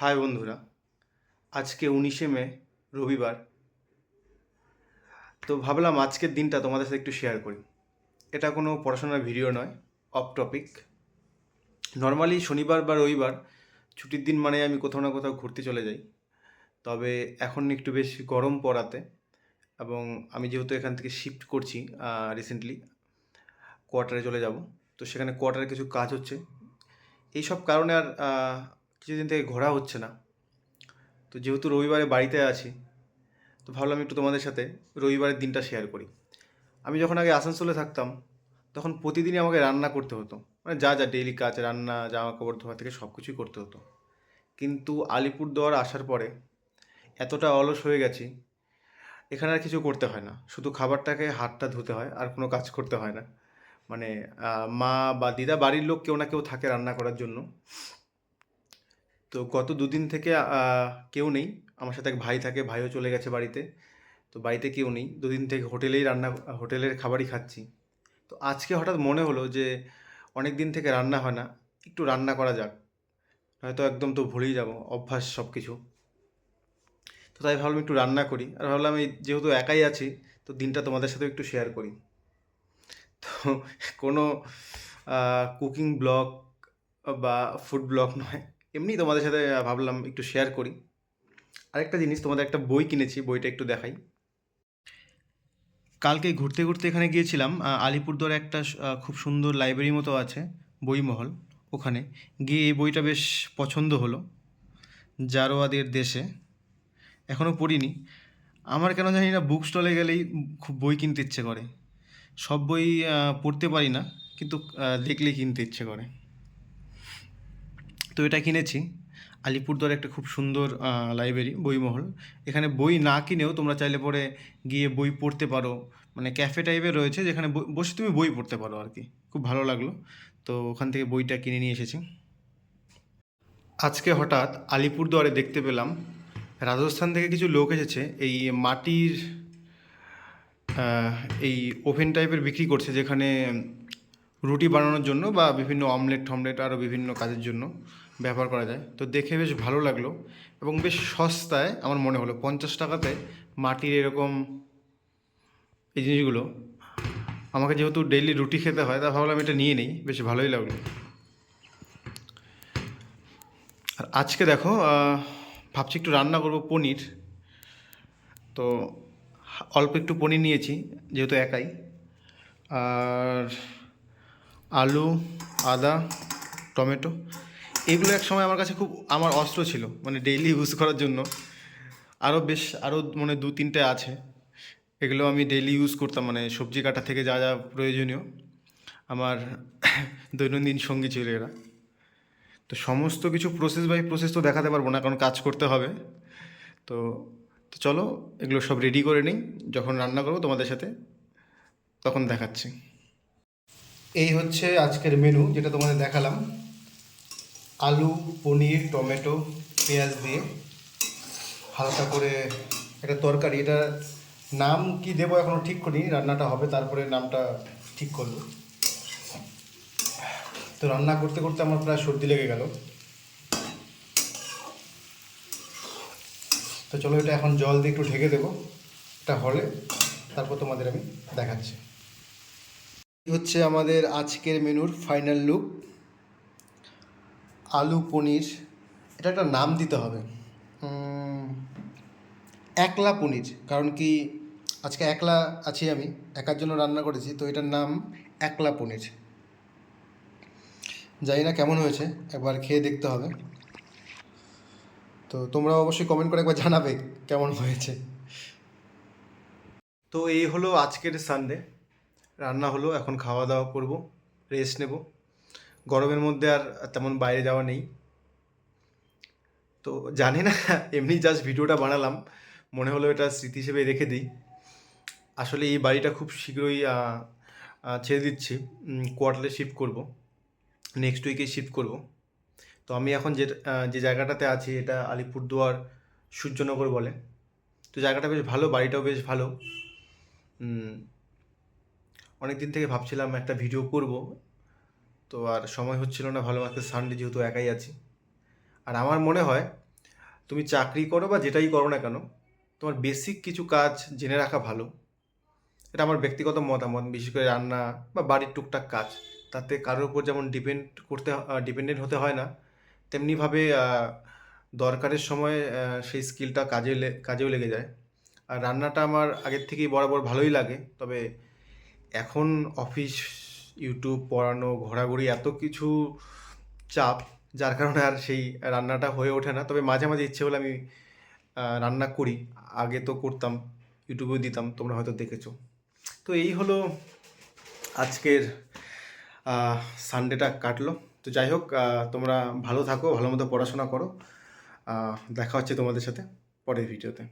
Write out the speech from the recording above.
High বন্ধুরা, আজকে উনিশে মে, রবিবার। তো ভাবলাম আজকের দিনটা তোমাদের সাথে একটু শেয়ার করি। এটা কোনো পড়াশোনার ভিডিও নয় অফ টপিক নর্মালি শনিবার বা রবিবার, ছুটির দিন মানে আমি কোথাও না কোথাও ঘুরতে চলে যাই। তবে এখন একটু বেশ গরম পড়াতে এবং আমি যেহেতু এখান থেকে শিফট করছি রিসেন্টলি কোয়ার্টারে চলে যাব। তো সেখানে কোয়ার্টারে কিছু কাজ হচ্ছে। এই সব কারণে আর কিছুদিন থেকে ঘোরা হচ্ছে না। তো যেহেতু রবিবারে বাড়িতে আছি, তো ভাবলাম একটু তোমাদের সাথে রবিবারের দিনটা শেয়ার করি। আমি যখন আগে আসানসোলে থাকতাম, তখন প্রতিদিনই আমাকে রান্না করতে হতো। মানে যা যা ডেইলি কাজ, রান্না জামা কাপড় ধোয়া থেকে সব কিছুই করতে হতো। কিন্তু আলিপুরদুয়ার আসার পরে এতটা অলস হয়ে গেছি, এখানে আর কিছু করতে হয় না। শুধু খাবারটাকে হাতটা ধুতে হয়, আর কোনো কাজ করতে হয় না। মানে মা বা দিদা, বাড়ির লোক কেউ না কেউ থাকে রান্না করার জন্য। তো গত দুদিন থেকে কেউ নেই। আমার সাথে এক ভাই থাকে, ভাইও চলে গেছে বাড়িতে। তো বাড়িতে কেউ নেই। দুদিন থেকে হোটেলেই রান্না, হোটেলের খাবারই খাচ্ছি। তো আজকে হঠাৎ মনে হলো যে, অনেক দিন থেকে রান্না হয় না। একটু রান্না করা যাক। হয়তো একদম তো ভুলেই যাব, অভ্যাস সব কিছু তো তাই ভাবলাম একটু রান্না করি। আর ভাবলাম এই যেহেতু একাই আছি, তো দিনটা তোমাদের সাথে একটু শেয়ার করি। তো কোনো কুকিং ব্লগ বা ফুড ব্লগ নয়। এমনি তোমাদের সাথে ভাবলাম একটু শেয়ার করি। আরেকটা জিনিস, তোমাদের একটা বই কিনেছি, বইটা একটু দেখাই। কালকে ঘুরতে ঘুরতে এখানে গিয়েছিলাম আলিপুরদুয়ারে একটা খুব সুন্দর লাইব্রেরি মতো আছে, বইমহল, ওখানে। গিয়ে এই বইটা বেশ পছন্দ হলো, জারোয়াদের দেশে। এখনও পড়িনি। আমার কেন জানি না বুক স্টলে গেলেই খুব বই কিনতে ইচ্ছে করে। সব বই পড়তে পারি না, কিন্তু দেখলেই কিনতে ইচ্ছে করে। তো এটা কিনেছি। আলিপুরদুয়ারে একটা খুব সুন্দর লাইব্রেরি বইমহল। এখানে বই না কিনেও তোমরা চাইলে পরে গিয়ে বই পড়তে পারো। মানে ক্যাফে টাইপের রয়েছে যেখানে বসে তুমি বই পড়তে পারো আর কি। খুব ভালো লাগল। তো ওখান থেকে বইটা কিনে নিয়ে এসেছি। আজকে হঠাৎ আলিপুরদুয়ারে দেখতে পেলাম, রাজস্থান থেকে কিছু লোক এসেছে এই মাটির এই ওভেন টাইপের বিক্রি করছে যেখানে রুটি বানানোর জন্য বা বিভিন্ন অমলেট টমলেট আরও বিভিন্ন কাজের জন্য। ব্যবহার করা যায়। তো দেখে বেশ ভালো লাগল এবং বেশ সস্তায় আমার মনে হলো। পঞ্চাশ টাকাতে মাটির এরকম এই জিনিসগুলো। আমাকে যেহেতু ডেইলি রুটি খেতে হয়, তা ভাবলাম এটা নিয়ে নিই। বেশ ভালোই লাগল। আর আজকে দেখো ভাবছি একটু রান্না করব পনির। তো অল্প একটু পনির নিয়েছি, যেহেতু একাই। আর আলু, আদা, টমেটো এগুলো এক সময় আমার কাছে খুব, আমার অস্ত্র ছিল মানে ডেইলি ইউজ করার জন্য। আরও বেশ আরও মানে দু, তিনটে আছে। এগুলো আমি ডেইলি ইউজ করতাম মানে সবজি কাটা থেকে যা যা প্রয়োজনীয়। আমার দৈনন্দিন সঙ্গী ছিল এরা। তো সমস্ত কিছু প্রসেস বাই প্রসেস তো দেখাতে পারব না, কারণ কাজ করতে হবে। তো তো চলো, এগুলো সব রেডি করে নিই। যখন রান্না করব তোমাদের সাথে, তখন দেখাচ্ছি। এই হচ্ছে আজকের মেনু যেটা তোমাদের দেখালাম। আলু, পনির, টমেটো, পেঁয়াজ দিয়ে হালকা করে একটা তরকারি। এটা নাম কি দেবো এখনও ঠিক করিনি, রান্নাটা হবে, তারপরে নামটা ঠিক করব। তো রান্না করতে করতে আমার প্রায় সর্দি লেগে গেল। তো চলো এটা এখন জল দিয়ে একটু ঢেকে দেবো এটা হলে তারপর তোমাদের আমি দেখাচ্ছি। হচ্ছে আমাদের আজকের মেনুর ফাইনাল লুক আলু, পনির, এটা একটা নাম দিতে হবে। একলা পনির, কারণ কি আজকে একলা আছি আমি, একার জন্য রান্না করেছি, তো এটার নাম একলা পনির। জানি না কেমন হয়েছে, একবার খেয়ে দেখতে হবে। তো তোমরা অবশ্যই কমেন্ট করে একবার জানাবে কেমন হয়েছে। তো এই হলো আজকের সানডে রান্না হলো, এখন খাওয়া দাওয়া করব রেস্ট নেব। গরমের মধ্যে আর তেমন বাইরে যাওয়া নেই। তো জানি না, এমনি জাস্ট ভিডিওটা বানালাম। মনে হলো এটা স্মৃতি হিসেবে রেখে দিই। আসলে এই বাড়িটা খুব শীঘ্রই ছেড়ে দিচ্ছি। কোয়ার্টারে শিফট করব। নেক্সট উইকে শিফট করব। তো আমি এখন যে যে জায়গাটাতে আছি, এটা আলিপুরদুয়ার সূর্যনগর বলে। তো জায়গাটা বেশ ভালো, বাড়িটাও বেশ ভালো। অনেক দিন থেকে ভাবছিলাম একটা ভিডিও করব। তো আর সময় হচ্ছিল না, ভালো আজকে সানডে যেহেতু একাই আছি। আর আমার মনে হয়, তুমি চাকরি করো বা যেটাই করো না কেন, তোমার বেসিক কিছু কাজ জেনে রাখা ভালো। এটা আমার ব্যক্তিগত মতামত, বিশেষ করে রান্না বা বাড়ির টুকটাক কাজ। তাতে কারোর উপর যেমন ডিপেন্ড করতে ডিপেন্ডেন্ট হতে হয় না, তেমনিভাবে দরকারের সময় সেই স্কিলটা কাজে কাজেও লেগে যায়। আর রান্নাটা আমার আগের থেকেই বরাবর ভালোই লাগে, তবে এখন অফিস ইউটিউব পড়ানো, ঘোরাঘুরি এত কিছু চাপ, যার কারণে আর সেই রান্নাটা হয়ে ওঠে না। তবে মাঝে মাঝে ইচ্ছে হলে আমি রান্না করি। আগে তো করতাম ইউটিউবেও দিতাম, তোমরা হয়তো দেখেছ। তো এই হলো আজকের সানডেটা কাটলো। তো যাই হোক তোমরা ভালো থাকো, ভালো মতো পড়াশোনা করো। দেখা হচ্ছে তোমাদের সাথে পরের ভিডিওতে।